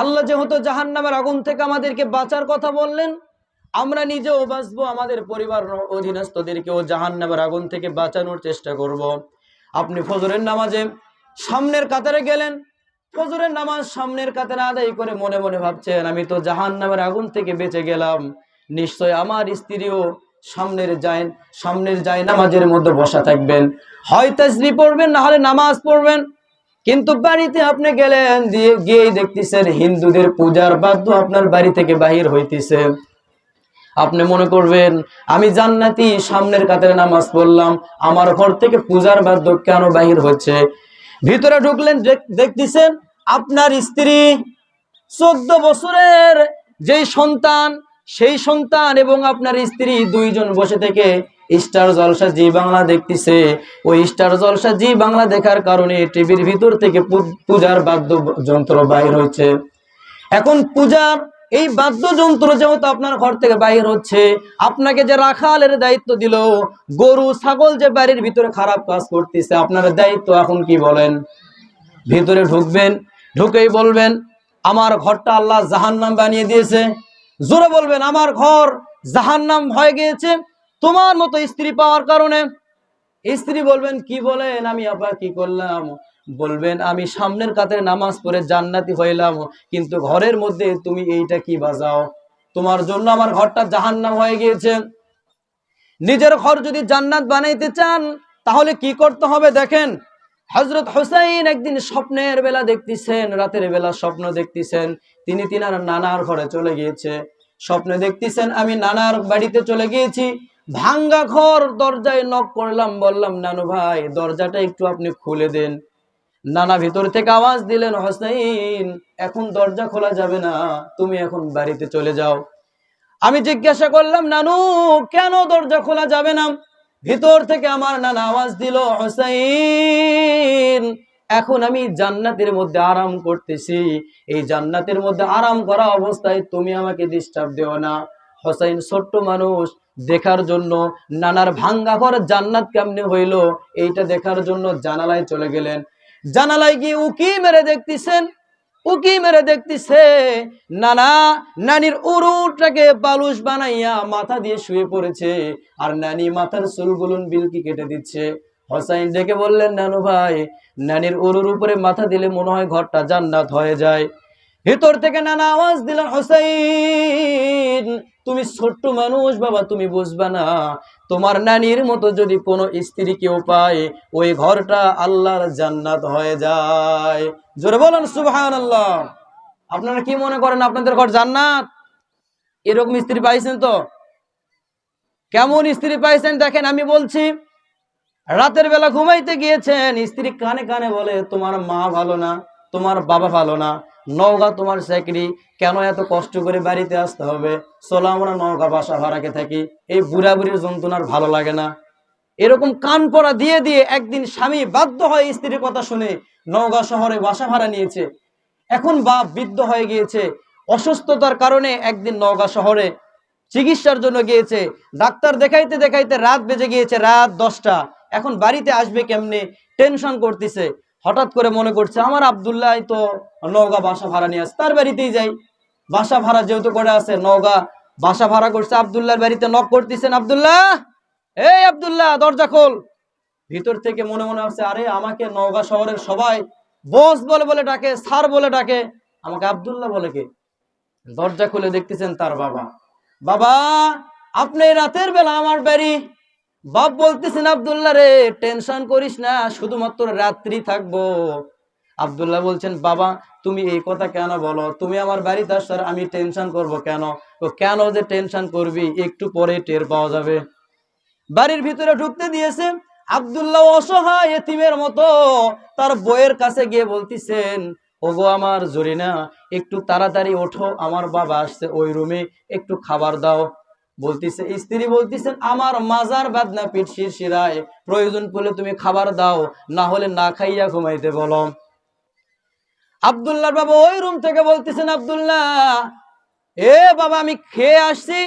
আল্লাহ যেহেতু জাহান নামের আগুন থেকে আমাদেরকে বাঁচার কথা বললেন, আমরা নিজেও বাঁচবো, আমাদের পরিবার অধীনস্থদেরকেও জাহান নামের আগুন থেকে বাঁচানোর চেষ্টা করব। আপনি ফজরের নামাজে সামনের কাতারে গেলেন, ফজরের নামাজ সামনের কাতারে আদায় করে মনে মনে ভাবছেন, আমি তো জাহান নামের আগুন থেকে বেঁচে গেলাম, নিশ্চয় আমার স্ত্রীও সামনের যায় সামনের যায় নামাজের মধ্যে বসা থাকবেন হয় তাজবি পড়বেন, না হলে নামাজ পড়বেন কিন্তু বাড়িতে আপনি গেলেন, দিয়ে গিয়েই দেখতেছেন হিন্দুদের পূজার বাদ্য আপনার বাড়ি থেকে বাহির হইতেছে। আপনি মনে করবেন, আমি জান্নাতি, সামনের কাতারে নামাজ পড়লাম, আমার ঘর থেকে পূজার বাদ্য কেন বাহির হচ্ছে? ভিতরে ঢুকলেন, দেখ- দেখতেছেন আপনার স্ত্রী চোদ্দ বছরের যেই সন্তান, সেই সন্তান এবং আপনার স্ত্রী দুইজন বসে থেকে স্টার জলসা জি বাংলা দেখতেছে। ওই স্টার জলসা জি বাংলা দেখার কারণে টিভির ভিতর থেকে পূজার বাদ্যযন্ত্র বাইর হচ্ছে। এখন পূজার এই বাদ্যযন্ত্র যেহেতু আপনার ঘর থেকে বাইর হচ্ছে, আপনাকে যে রাখালের দায়িত্ব দিল, গরু, ছাগল যে বাড়ির ভিতরে খারাপ কাজ করতেছে, আপনার দায়িত্ব এখন কি বলেন? ভিতরে ঢুকবেন, ঢুকেই বলবেন, আমার ঘরটা আল্লাহ জাহান্নাম বানিয়ে দিয়েছে। জোরে বলবেন, আমার ঘর জাহান্নাম হয়ে গিয়েছে। তোমার মতো স্ত্রী পাওয়ার কারণে স্ত্রী বলবেন, কি বলেন? আমি আবার কি করলাম? বলবেন, আমি সামনের কাতারে নামাজ পড়ে জান্নাতি হইলাম, কিন্তু ঘরের মধ্যে তুমি এইটা কি বাজাও? তোমার জন্য আমার ঘরটা জাহান্নাম হয়ে গিয়েছে। নিজের ঘর যদি জান্নাত বানাইতে চান, তাহলে কি করতে হবে দেখেন? হজরত হোসাইন একদিন স্বপ্নের বেলা দেখতেছেন, রাতের বেলা স্বপ্ন দেখতেছেন। তিনি তিনার নানার ঘরে চলে গিয়েছে। স্বপ্নে দেখতেছেন, আমি নানার বাড়িতে চলে গিয়েছি। ভাঙ্গা ঘর দরজায় নক করলাম, বললাম, নানু ভাই, দরজাটা একটু আপনি খুলে দেন। নানা ভিতর থেকে আওয়াজ দিলেন হোসাইন এখন দরজা খোলা যাবে না, তুমি এখন বাড়িতে চলে যাও। আমি জিজ্ঞাসা করলাম, নানু, কেন দরজা খোলা যাবে না? ভিতর থেকে আমার নানা আওয়াজ দিল হোসাইন এখন আমি জান্নাতের মধ্যে আরাম করতেছি। এই জান্নাতের মধ্যে আরাম করা অবস্থায় তুমি আমাকে ডিস্টার্ব দিও না। হোসাইন ছোট্ট মানুষ দেখার জন্য নানার ভাঙ্গা ঘর জান্নাত কেমনে হইল, এইটা দেখার জন্য জানালায় চলে গেলেন। জানালায় গিয়ে উকি মেরে দেখতেছেন, উকি মেরে দেখতেছে নানা, নানির উরুটাকে বালুস বানাইয়া মাথা দিয়ে শুয়ে পড়েছে, আর নানি মাথার চুলগুলুন বিলকি কেটে দিচ্ছে। হোসাইন ডেকে বললেন, নানু ভাই, নানির উরুর উপরে মাথা দিলে মনে হয় ঘরটা জান্নাত হয়ে যায়। ভিতর থেকে নানা আওয়াজ দিলেন হোসাইন, তুমি ছোট্ট মানুষ বাবা, তুমি বুঝবা না। তোমার নানির মতো যদি কোনো স্ত্রী কেউ পায়, ওই ঘরটা আল্লাহর জান্নাত হয়ে যায়। জোরে বলেন সুবহান আল্লাহ আপনারা কি মনে করেন আপনাদের ঘর জান্নাত? এরকম স্ত্রী পাইছেন তো? কেমন স্ত্রী পাইছেন দেখেন, আমি বলছি, রাতের বেলা ঘুমাইতে গিয়েছেন, স্ত্রী কানে কানে বলে, তোমার মা ভালো না। তোমার বাবা ভালো না, নওগাঁ তোমার চাকরি, কেন এত কষ্ট করে বাড়িতে আসতে হবে? চলো আমরা নওগাঁ বাসা ভাড়াকে থাকি, এই বুড়া বুড়ির যন্ত্রণার ভালো লাগে না। এরকম কান পড়া দিয়ে দিয়ে একদিন স্বামী বাধ্য হয় স্ত্রীর কথা শুনে নওগাঁ শহরে বাসা ভাড়া নিয়েছে। এখন বাপ বৃদ্ধ হয়ে গিয়েছে। অসুস্থতার কারণে একদিন নওগাঁ শহরে চিকিৎসার জন্য গিয়েছে। ডাক্তার দেখাইতে দেখাইতে রাত বেজে গিয়েছে, রাত দশটা। এখন বাড়িতে আসবে কেমনে? টেনশন করতেছে। হঠাৎ করে মনে করছে, আমার আবদুল্লাহ তো নওগাঁ বাসা ভাড়া নিয়ে আসে। তার বাড়িতেই যাই। বাসা ভাড়া যেহেতু করে আছে নওগাঁ বাসা ভাড়া করছে, আবদুল্লাহর বাড়িতে নক করতেছেন, আবদুল্লাহ, এই আবদুল্লাহ, দরজা খোল। ভিতর থেকে মনে মনে হচ্ছে আরে, আমাকে নওগাঁ শহরের সবাই বস বলে বলে ডাকে স্যার বলে ডাকে। আমাকে আবদুল্লাহ বলে কে? দরজা খুলে দেখতেছেন তার বাবা। বাবা, আপনি রাতের বেলা আমার বাড়ি বাপ বলতেছেন, আবদুল্লাহ রে, টেনশন করিস না, শুধুমাত্র রাত্রি থাকব। আবদুল্লাহ বলছেন, বাবা, তুমি এই কথা কেন বলো? তুমি আমার বাড়িতে আসার আমি টেনশন করব কেন? তো কেন যে টেনশন করবি? একটু পরে টের পাওয়া যাবে। বাড়ির ভিতরে ঢুকতে দিয়েছে, আবদুল্লাহ অসহায় এতিমের মতো তার বইয়ের কাছে গিয়ে বলতেছেন, ওগো আমার জরিনা, একটু তাড়াতাড়ি ওঠো, আমার বাবা আসছে ওই রুমে, একটু খাবার দাও। বলতিছে, স্ত্রী বলতেছেন, আমার মাজার বাদনা পিঠ শিরশিরায়। প্রয়োজন পড়লে তুমি খাবার দাও, না হলে না খাইয়া ঘুমাইতে বলো। আবদুল্লাহর বাবা ওই রুম থেকে বলতেছেন, আবদুল্লাহ, এ বাবা, আমি খেয়ে আসছি।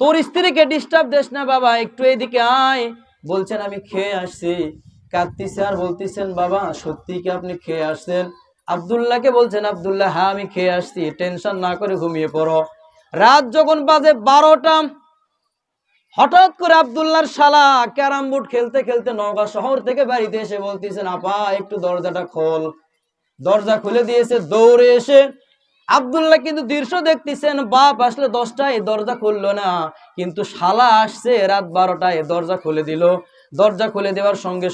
তোর স্ত্রীকে ডিস্টার্ব দেস না বাবা, একটু এদিকে আয়। বলছেন, আমি খেয়ে আসছি। কাঁদতেছে আর বলতেছেন, বাবা, সত্যি কি আপনি খেয়ে আসছেন? আবদুল্লাহকে বলছেন, আবদুল্লাহ হ্যাঁ আমি খেয়ে আসছি। টেনশন না করে ঘুমিয়ে পড়ো। রাত যখন বাজে বারোটা, হঠাৎ করে আবদুল্লাহর শালা ক্যারাম বোর্ড খেলতে খেলতে নওগাঁ শহর থেকে বাড়িতে এসে বলতেছেন, আপা, একটু দরজাটা খোল। দরজা খুলে দিয়েছে, দৌড়ে এসে আবদুল্লাহ কিন্তু দৃশ্য দেখতেছেন, বাপ আসলে দশটায় দরজা খুললো না, কিন্তু শালা আসছে রাত বারোটায়, দরজা খুলে দিল। দরজা খুলে দেওয়ার সঙ্গে